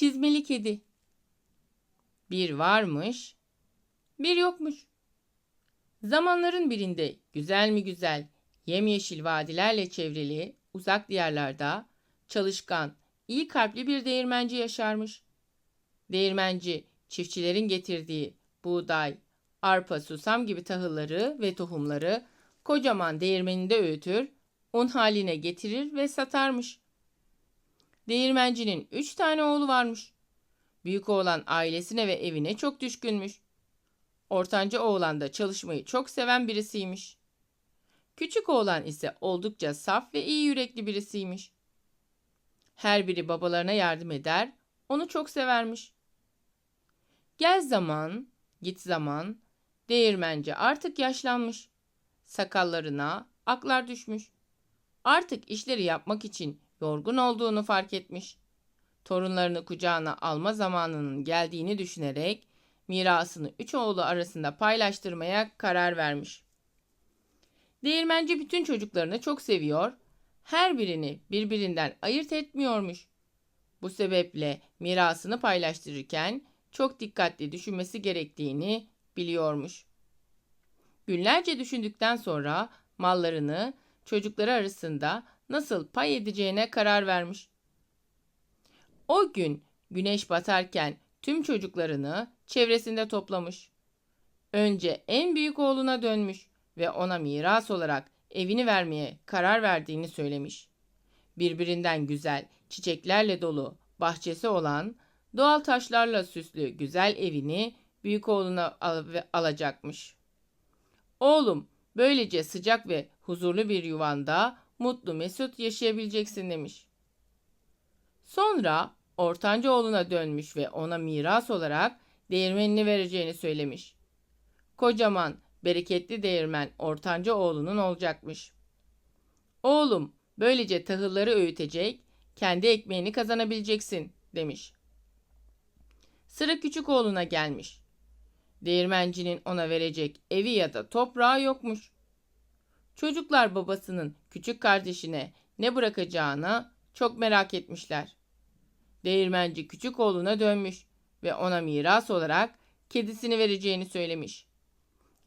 Çizmeli kedi. Bir varmış, bir yokmuş. Zamanların birinde güzel mi güzel, yemyeşil vadilerle çevrili uzak diyarlarda çalışkan, iyi kalpli bir değirmenci yaşarmış. Değirmenci çiftçilerin getirdiği buğday, arpa, susam gibi tahılları ve tohumları kocaman değirmeninde öğütür, un haline getirir ve satarmış. Değirmencinin üç tane oğlu varmış. Büyük oğlan ailesine ve evine çok düşkünmüş. Ortanca oğlan da çalışmayı çok seven birisiymiş. Küçük oğlan ise oldukça saf ve iyi yürekli birisiymiş. Her biri babalarına yardım eder, onu çok severmiş. Gel zaman, git zaman, değirmenci artık yaşlanmış. Sakallarına aklar düşmüş. Artık işleri yapmak için yorgun olduğunu fark etmiş. Torunlarını kucağına alma zamanının geldiğini düşünerek mirasını üç oğlu arasında paylaştırmaya karar vermiş. Değirmenci bütün çocuklarını çok seviyor, her birini birbirinden ayırt etmiyormuş. Bu sebeple mirasını paylaştırırken çok dikkatli düşünmesi gerektiğini biliyormuş. Günlerce düşündükten sonra mallarını çocukları arasında nasıl pay edeceğine karar vermiş. O gün güneş batarken tüm çocuklarını çevresinde toplamış. Önce en büyük oğluna dönmüş ve ona miras olarak evini vermeye karar verdiğini söylemiş. Birbirinden güzel, çiçeklerle dolu, bahçesi olan, doğal taşlarla süslü güzel evini büyük oğluna al alacakmış. Oğlum, böylece sıcak ve huzurlu bir yuvanda mutlu mesut yaşayabileceksin demiş. Sonra ortanca oğluna dönmüş ve ona miras olarak değirmenini vereceğini söylemiş. Kocaman, bereketli değirmen ortanca oğlunun olacakmış. Oğlum, böylece tahılları öğütecek, kendi ekmeğini kazanabileceksin demiş. Sıra küçük oğluna gelmiş. Değirmencinin ona verecek evi ya da toprağı yokmuş. Çocuklar babasının küçük kardeşine ne bırakacağına çok merak etmişler. Değirmenci küçük oğluna dönmüş ve ona miras olarak kedisini vereceğini söylemiş.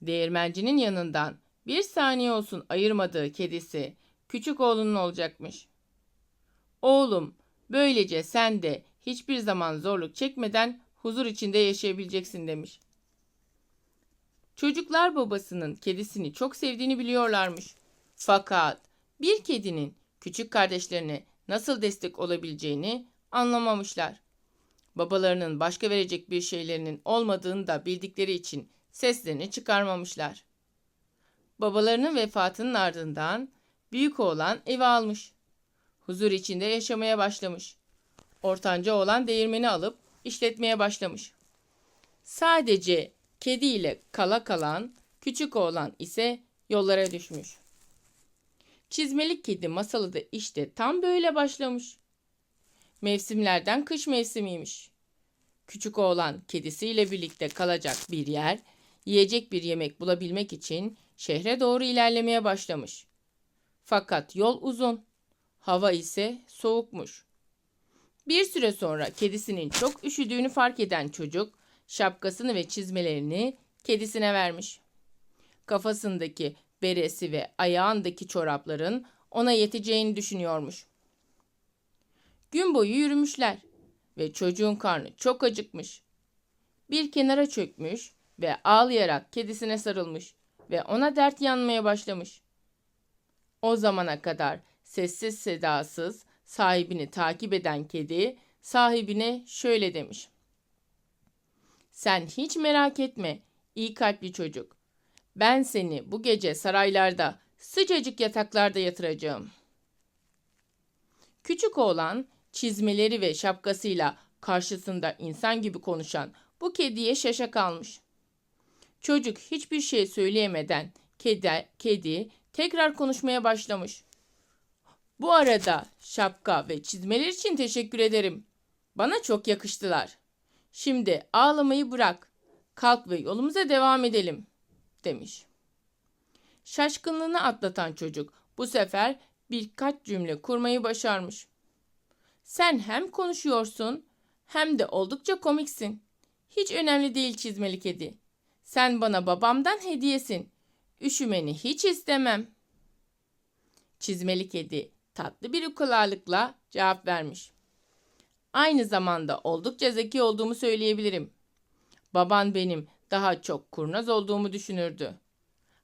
Değirmencinin yanından bir saniye olsun ayırmadığı kedisi küçük oğlunun olacakmış. Oğlum, böylece sen de hiçbir zaman zorluk çekmeden huzur içinde yaşayabileceksin demiş. Çocuklar babasının kedisini çok sevdiğini biliyorlarmış. Fakat bir kedinin küçük kardeşlerine nasıl destek olabileceğini anlamamışlar. Babalarının başka verecek bir şeylerinin olmadığını da bildikleri için seslerini çıkarmamışlar. Babalarının vefatının ardından büyük oğlan evi almış. Huzur içinde yaşamaya başlamış. Ortanca oğlan değirmeni alıp işletmeye başlamış. Sadece kediyle kala kalan küçük oğlan ise yollara düşmüş. Çizmelik kedi masalı da işte tam böyle başlamış. Mevsimlerden kış mevsimiymiş. Küçük oğlan kedisiyle birlikte kalacak bir yer, yiyecek bir yemek bulabilmek için şehre doğru ilerlemeye başlamış. Fakat yol uzun, hava ise soğukmuş. Bir süre sonra kedisinin çok üşüdüğünü fark eden çocuk şapkasını ve çizmelerini kedisine vermiş. Kafasındaki beresi ve ayağındaki çorapların ona yeteceğini düşünüyormuş. Gün boyu yürümüşler ve çocuğun karnı çok acıkmış. Bir kenara çökmüş ve ağlayarak kedisine sarılmış ve ona dert yanmaya başlamış. O zamana kadar sessiz sedasız sahibini takip eden kedi sahibine şöyle demiş. Sen hiç merak etme iyi kalpli çocuk. Ben seni bu gece saraylarda sıcacık yataklarda yatıracağım. Küçük oğlan çizmeleri ve şapkasıyla karşısında insan gibi konuşan bu kediye şaşa kalmış. Çocuk hiçbir şey söyleyemeden kedi, kedi tekrar konuşmaya başlamış. Bu arada şapka ve çizmeler için teşekkür ederim. Bana çok yakıştılar. Şimdi ağlamayı bırak. Kalk ve yolumuza devam edelim." demiş. Şaşkınlığını atlatan çocuk bu sefer birkaç cümle kurmayı başarmış. Sen hem konuşuyorsun Hem de oldukça komiksin. Hiç önemli değil çizmeli kedi. Sen bana babamdan hediyesin. Üşümeni hiç istemem. Çizmeli kedi tatlı bir ukalalıkla cevap vermiş. Aynı zamanda oldukça zeki olduğumu söyleyebilirim. Baban benim daha çok kurnaz olduğumu düşünürdü.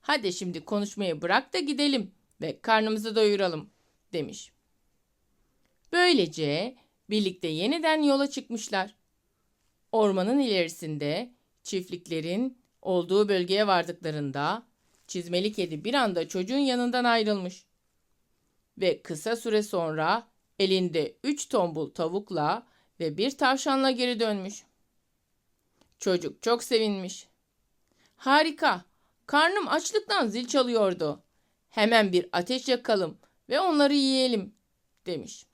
Hadi şimdi konuşmayı bırak da gidelim ve karnımızı doyuralım demiş. Böylece birlikte yeniden yola çıkmışlar. Ormanın ilerisinde çiftliklerin olduğu bölgeye vardıklarında çizmeli kedi bir anda çocuğun yanından ayrılmış. Ve kısa süre sonra elinde üç tombul tavukla ve bir tavşanla geri dönmüş. Çocuk çok sevinmiş. Harika, karnım açlıktan zil çalıyordu. Hemen bir ateş yakalım ve onları yiyelim demiş.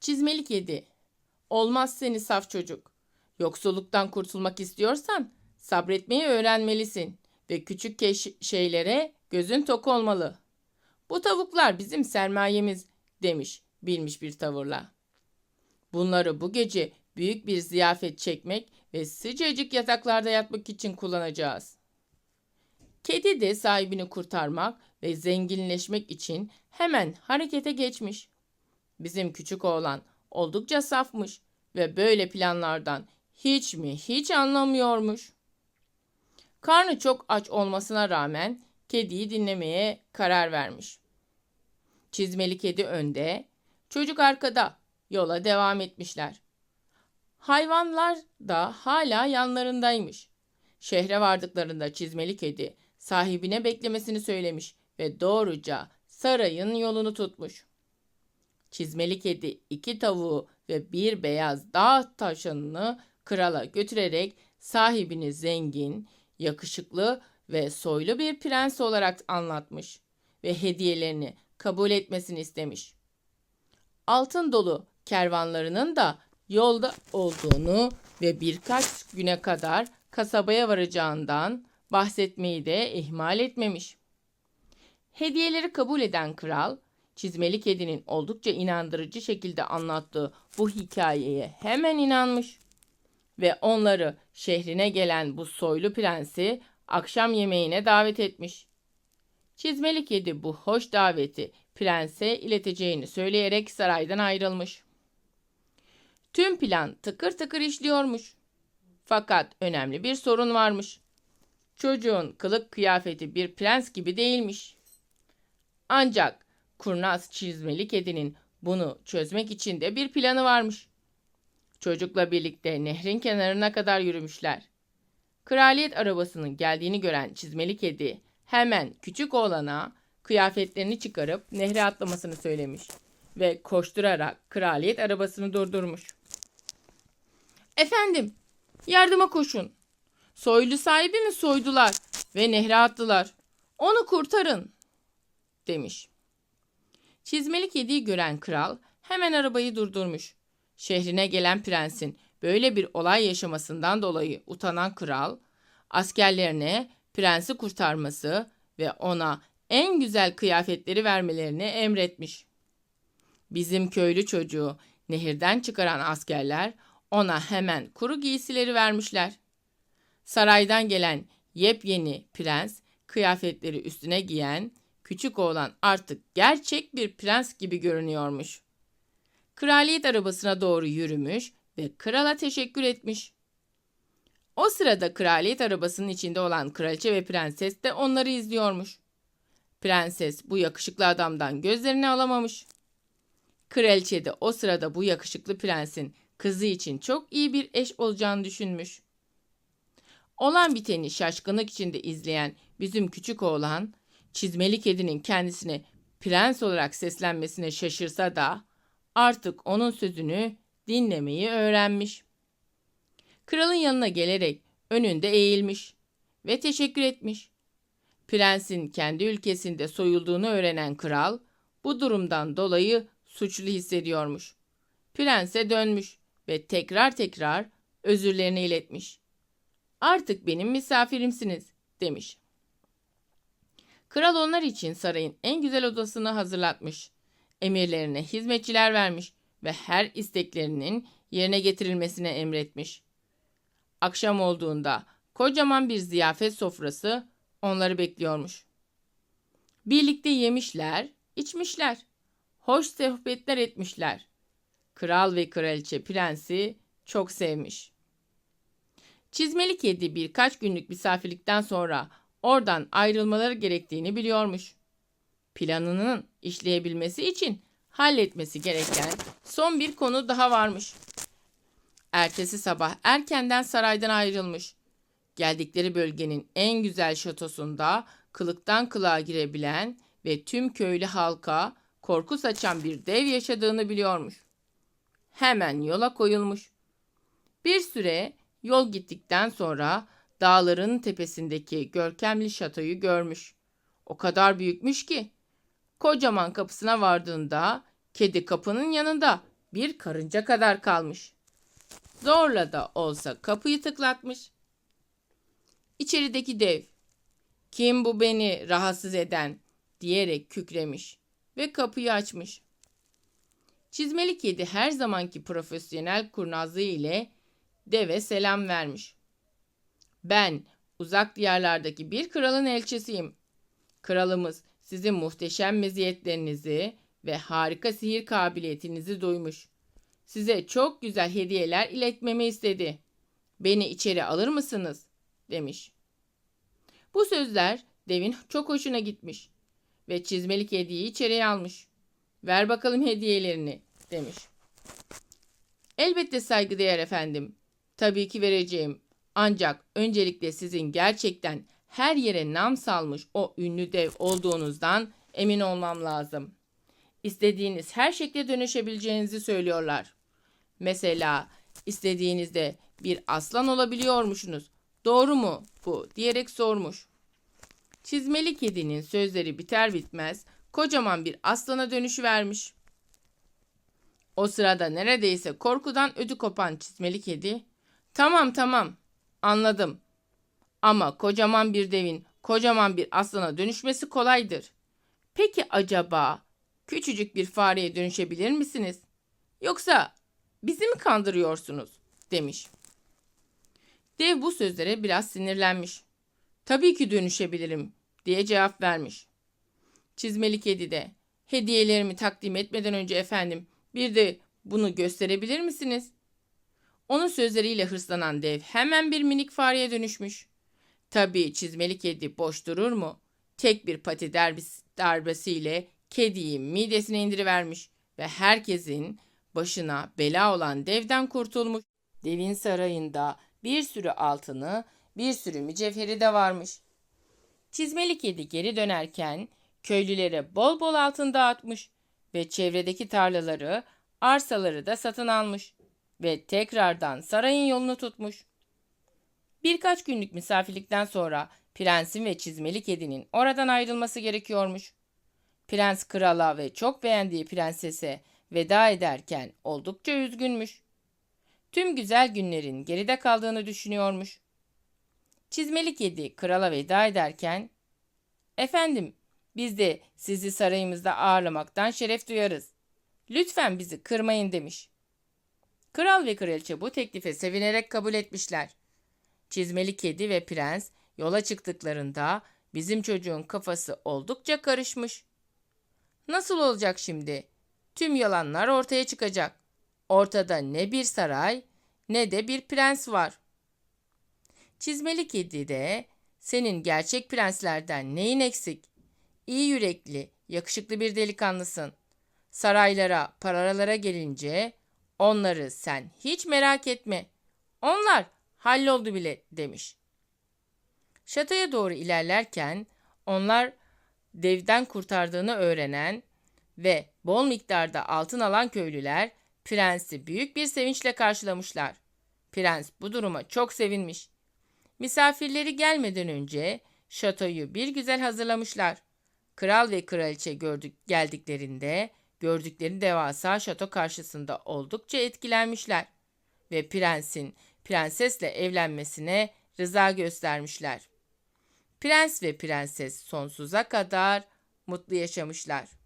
Çizmeli kedi, olmaz seni saf çocuk. Yoksulluktan kurtulmak istiyorsan sabretmeyi öğrenmelisin ve küçük şeylere gözün tok olmalı. Bu tavuklar bizim sermayemiz demiş bilmiş bir tavırla. Bunları bu gece büyük bir ziyafet çekmek ve sıcacık yataklarda yatmak için kullanacağız. Kedi de sahibini kurtarmak ve zenginleşmek için hemen harekete geçmiş. Bizim küçük oğlan oldukça safmış ve böyle planlardan hiç mi hiç anlamıyormuş. Karnı çok aç olmasına rağmen kediyi dinlemeye karar vermiş. Çizmeli kedi önde, çocuk arkada yola devam etmişler. Hayvanlar da hala yanlarındaymış. Şehre vardıklarında çizmeli kedi sahibine beklemesini söylemiş ve doğruca sarayın yolunu tutmuş. Çizmeli kedi iki tavuğu ve bir beyaz dağ taşanını krala götürerek sahibini zengin, yakışıklı ve soylu bir prens olarak anlatmış ve hediyelerini kabul etmesini istemiş. Altın dolu kervanlarının da yolda olduğunu ve birkaç güne kadar kasabaya varacağından bahsetmeyi de ihmal etmemiş. Hediyeleri kabul eden kral, çizmeli kedinin oldukça inandırıcı şekilde anlattığı bu hikayeye hemen inanmış ve onları şehrine gelen bu soylu prensi akşam yemeğine davet etmiş. Çizmeli kedi bu hoş daveti prense ileteceğini söyleyerek saraydan ayrılmış. Tüm plan tıkır tıkır işliyormuş. Fakat önemli bir sorun varmış. Çocuğun kılık kıyafeti bir prens gibi değilmiş. Ancak kurnaz çizmeli kedinin bunu çözmek için de bir planı varmış. Çocukla birlikte nehrin kenarına kadar yürümüşler. Kraliyet arabasının geldiğini gören çizmeli kedi hemen küçük oğlana kıyafetlerini çıkarıp nehre atlamasını söylemiş ve koşturarak kraliyet arabasını durdurmuş. Efendim, yardıma koşun. Soylu sahibi mi soydular ve nehre attılar. Onu kurtarın, demiş. Çizmeli kediyi gören kral hemen arabayı durdurmuş. Şehrine gelen prensin böyle bir olay yaşamasından dolayı utanan kral, askerlerine prensi kurtarması ve ona en güzel kıyafetleri vermelerini emretmiş. Bizim köylü çocuğu nehirden çıkaran askerler ona hemen kuru giysileri vermişler. Saraydan gelen yepyeni prens kıyafetleri üstüne giyen küçük oğlan artık gerçek bir prens gibi görünüyormuş. Kraliyet arabasına doğru yürümüş ve krala teşekkür etmiş. O sırada kraliyet arabasının içinde olan kraliçe ve prenses de onları izliyormuş. Prenses bu yakışıklı adamdan gözlerini alamamış. Kraliçe de o sırada bu yakışıklı prensin kızı için çok iyi bir eş olacağını düşünmüş. Olan biteni şaşkınlık içinde izleyen bizim küçük oğlan, çizmeli kedinin kendisine prens olarak seslenmesine şaşırsa da artık onun sözünü dinlemeyi öğrenmiş. Kralın yanına gelerek önünde eğilmiş ve teşekkür etmiş. Prensin kendi ülkesinde soyulduğunu öğrenen kral bu durumdan dolayı suçlu hissediyormuş. Prense dönmüş ve tekrar tekrar özürlerini iletmiş. Artık benim misafirimsiniz demiş. Kral onlar için sarayın en güzel odasını hazırlatmış. Emirlerine hizmetçiler vermiş ve her isteklerinin yerine getirilmesine emretmiş. Akşam olduğunda kocaman bir ziyafet sofrası onları bekliyormuş. Birlikte yemişler, içmişler. Hoş sohbetler etmişler. Kral ve kraliçe prensi çok sevmiş. Çizmeli kedi birkaç günlük misafirlikten sonra oradan ayrılmaları gerektiğini biliyormuş. Planının işleyebilmesi için halletmesi gereken son bir konu daha varmış. Ertesi sabah erkenden saraydan ayrılmış. Geldikleri bölgenin en güzel şatosunda kılıktan kılığa girebilen ve tüm köylü halka korku saçan bir dev yaşadığını biliyormuş. Hemen yola koyulmuş. Bir süre yol gittikten sonra dağların tepesindeki görkemli şatoyu görmüş. O kadar büyükmüş ki kocaman kapısına vardığında kedi kapının yanında bir karınca kadar kalmış. Zorla da olsa kapıyı tıklatmış. İçerideki dev, kim bu beni rahatsız eden diyerek kükremiş ve kapıyı açmış. Çizmeli kedi her zamanki profesyonel kurnazlığı ile deve selam vermiş. Ben uzak diyarlardaki bir kralın elçisiyim. Kralımız sizin muhteşem meziyetlerinizi ve harika sihir kabiliyetinizi duymuş. Size çok güzel hediyeler iletmemi istedi. Beni içeri alır mısınız? demiş. Bu sözler devin çok hoşuna gitmiş ve çizmelik hediyeyi içeriye almış. Ver bakalım hediyelerini demiş. Elbette saygıdeğer efendim. Tabii ki vereceğim. Ancak öncelikle sizin gerçekten her yere nam salmış o ünlü dev olduğunuzdan emin olmam lazım. İstediğiniz her şekle dönüşebileceğinizi söylüyorlar. Mesela istediğinizde bir aslan olabiliyormuşsunuz. Doğru mu bu diyerek sormuş. Çizmeli kedinin sözleri biter bitmez kocaman bir aslana dönüşü vermiş. O sırada neredeyse korkudan ödü kopan çizmeli kedi, "Tamam, tamam. Anladım. Ama kocaman bir devin kocaman bir aslana dönüşmesi kolaydır. Peki acaba küçücük bir fareye dönüşebilir misiniz? Yoksa bizi mi kandırıyorsunuz?" demiş. Dev bu sözlere biraz sinirlenmiş. Tabii ki dönüşebilirim diye cevap vermiş. Çizmeli kedi de hediyelerimi takdim etmeden önce efendim bir de bunu gösterebilir misiniz? Onun sözleriyle hırslanan dev hemen bir minik fareye dönüşmüş. Tabii çizmeli kedi boş durur mu? Tek bir pati darbesiyle kediyi midesine indirivermiş ve herkesin başına bela olan devden kurtulmuş. Devin sarayında bir sürü altını, bir sürü mücevheri de varmış. Çizmeli kedi geri dönerken köylülere bol bol altın dağıtmış ve çevredeki tarlaları, arsaları da satın almış ve tekrardan sarayın yolunu tutmuş. Birkaç günlük misafirlikten sonra prensin ve çizmeli kedinin oradan ayrılması gerekiyormuş. Prens krala ve çok beğendiği prensese veda ederken oldukça üzgünmüş. Tüm güzel günlerin geride kaldığını düşünüyormuş. Çizmeli kedi krala veda ederken, ''Efendim, biz de sizi sarayımızda ağırlamaktan şeref duyarız. Lütfen bizi kırmayın.'' demiş. Kral ve kraliçe bu teklife sevinerek kabul etmişler. Çizmeli kedi ve prens yola çıktıklarında bizim çocuğun kafası oldukça karışmış. Nasıl olacak şimdi? Tüm yalanlar ortaya çıkacak. Ortada ne bir saray ne de bir prens var. Çizmeli kedi de senin gerçek prenslerden neyin eksik? İyi yürekli, yakışıklı bir delikanlısın. Saraylara, paralara gelince onları sen hiç merak etme. Onlar halloldu bile demiş. Şatoya doğru ilerlerken onlar devden kurtardığını öğrenen ve bol miktarda altın alan köylüler prensi büyük bir sevinçle karşılamışlar. Prens bu duruma çok sevinmiş. Misafirleri gelmeden önce şatoyu bir güzel hazırlamışlar. Kral ve kraliçe gördük geldiklerinde gördükleri devasa şato karşısında oldukça etkilenmişler ve prensin prensesle evlenmesine rıza göstermişler. Prens ve prenses sonsuza kadar mutlu yaşamışlar.